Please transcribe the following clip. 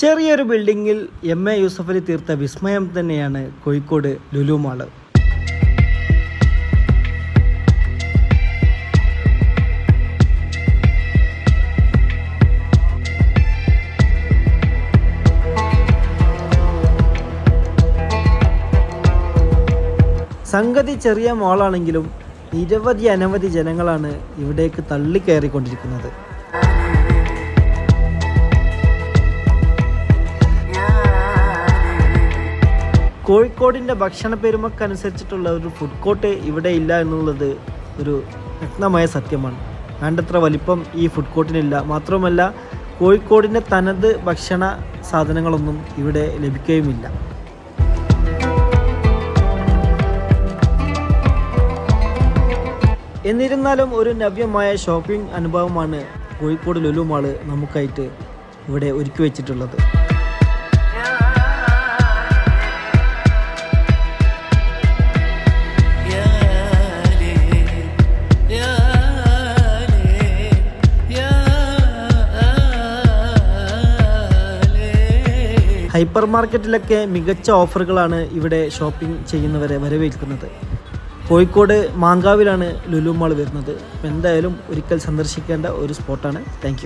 ചെറിയൊരു ബിൽഡിങ്ങിൽ M A Yusuffali തീർത്ത വിസ്മയം തന്നെയാണ് കോഴിക്കോട് ലുലു മാൾ. സംഗതി ചെറിയ മോളാണെങ്കിലും നിരവധി അനവധി ജനങ്ങളാണ് ഇവിടേക്ക് തള്ളിക്കയറിക്കൊണ്ടിരിക്കുന്നത്. കോഴിക്കോടിന്റെ ഭക്ഷണ പെരുമക്കനുസരിച്ചിട്ടുള്ള ഒരു ഫുഡ് കോർട്ട് ഇവിടെ ഇല്ല എന്നുള്ളത് ഒരു വ്യക്തമായ സത്യമാണ്. വേണ്ടത്ര വലിപ്പം ഈ ഫുഡ് കോർട്ടിനില്ല മാത്രമല്ല കോഴിക്കോടിന്റെ തനത് ഭക്ഷണ സാധനങ്ങളൊന്നും ഇവിടെ ലഭിക്കുകയുമില്ല. എന്നിരുന്നാലും ഒരു നവ്യമായ ഷോപ്പിംഗ് അനുഭവമാണ് കോഴിക്കോട് ലുലു മാൾ നമുക്കായിട്ട് ഇവിടെ ഒരുക്കി വെച്ചിട്ടുള്ളത്. ഹൈപ്പർ മാർക്കറ്റിലൊക്കെ മികച്ച ഓഫറുകളാണ് ഇവിടെ ഷോപ്പിംഗ് ചെയ്യുന്നവരെ വരവേൽക്കുന്നത്. കോഴിക്കോട് മാങ്കാവിലാണ് ലുലു മാൾ വരുന്നത്. എന്തായാലും ഒരിക്കൽ സന്ദർശിക്കേണ്ട ഒരു സ്പോട്ടാണ്. താങ്ക്